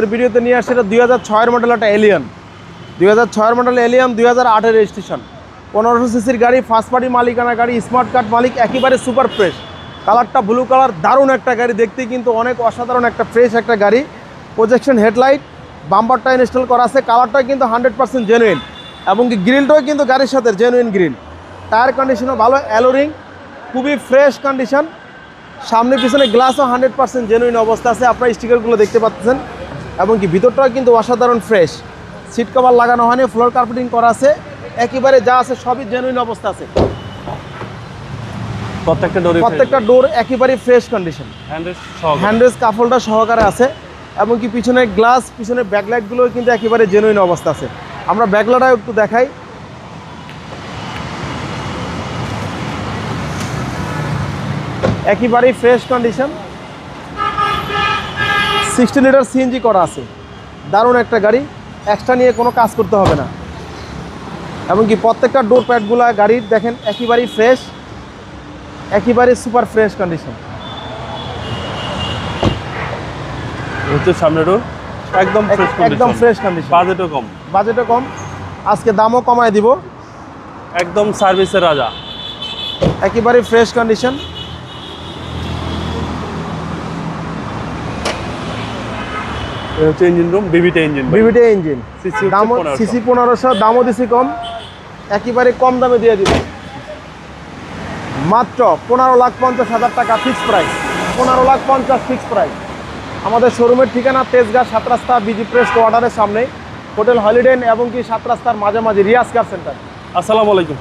এর ভিডিওতে নিয়ে আসছে এটা দুই হাজার ছয়ের মডেল একটা এলিয়ান দুই হাজার ছয়ের মডেল এলিয়ান দুই হাজার আটের রেজিস্ট্রেশন পনেরোশো সিসির গাড়ি ফার্স্ট পার্টি মালিকানা গাড়ি স্মার্ট কার্ড মালিক, একেবারে সুপার ফ্রেশ কালারটা ব্লু কালার দারুণ একটা গাড়ি দেখতে কিন্তু অনেক অসাধারণ একটা ফ্রেশ একটা গাড়ি। প্রজেকশন হেডলাইট বাম্বারটা ইনস্টল করা আছে। কালারটা কিন্তু হান্ড্রেড পার্সেন্ট জেনুইন এবং গ্রিলটাও কিন্তু গাড়ির সাথে জেনুইন গ্রিল টায়ার কন্ডিশনও ভালো অ্যালোরিং খুবই ফ্রেশ কন্ডিশন সামনে পিছনে গ্লাসও হান্ড্রেড পার্সেন্ট জেনুইন অবস্থা আছে। আপনার স্টিকারগুলো দেখতে পাচ্ছেন। এবং কি ভিতরটাও কিন্তু অসাধারণ ফ্রেশ সিট কভার লাগানো হয়নি ফ্লোর কার্পেটিং করা আছে। একেবারে যা আছে সবই জেনুইন অবস্থা আছে। প্রত্যেকটা ডোরে প্রত্যেকটা ডোর একেবারে ফ্রেশ কন্ডিশন হ্যান্ডেজ কাফলটা সহকারে। আছে। এবং কি পিছনে গ্লাস পিছনে ব্যাকলাইটগুলো কিন্তু একেবারে জেনুইন অবস্থা আছে। আমরা ব্যাকলাইটটাও একটু দেখাই। একেবারেই fresh condition sixty litre CNG করা আছে। দারুণ একটা গাড়ি এক্সট্রা নিয়ে কোনো কাজ করতে হবে না। এমনকি প্রত্যেকটা ডোর প্যাডগুলো গাড়ির দেখেন একেবারেই ফ্রেশ একেবারে সুপার ফ্রেশ কন্ডিশন হচ্ছে সামনে ডোর একদম ফ্রেশ একদম ফ্রেশ কন্ডিশন বাজেটও কম। বাজেটও কম আজকে দামও কমায় দিব। একদম সার্ভিসের রাজা। একেবারে ফ্রেশ কন্ডিশন হচ্ছে engine room engine VVT engine CC হচ্ছে দামও 1500 সিসি পনেরোশো। দামও দিছি কম। একেবারে কম দামে দিয়ে দিব। মাত্র পনেরো লাখ পঞ্চাশ হাজার টাকা ফিক্স প্রাইস পনেরো লাখ পঞ্চাশ ফিক্স প্রাইস আমাদের শোরুমের ঠিকানা তেজগাঁ সাত রাস্তা বিজি প্রেস কোয়ার্টারের সামনে হোটেল হলিডেন এবং কি সাত রাস্তার মাঝামাঝি রিয়াজ কার সেন্টার আসসালামু আলাইকুম।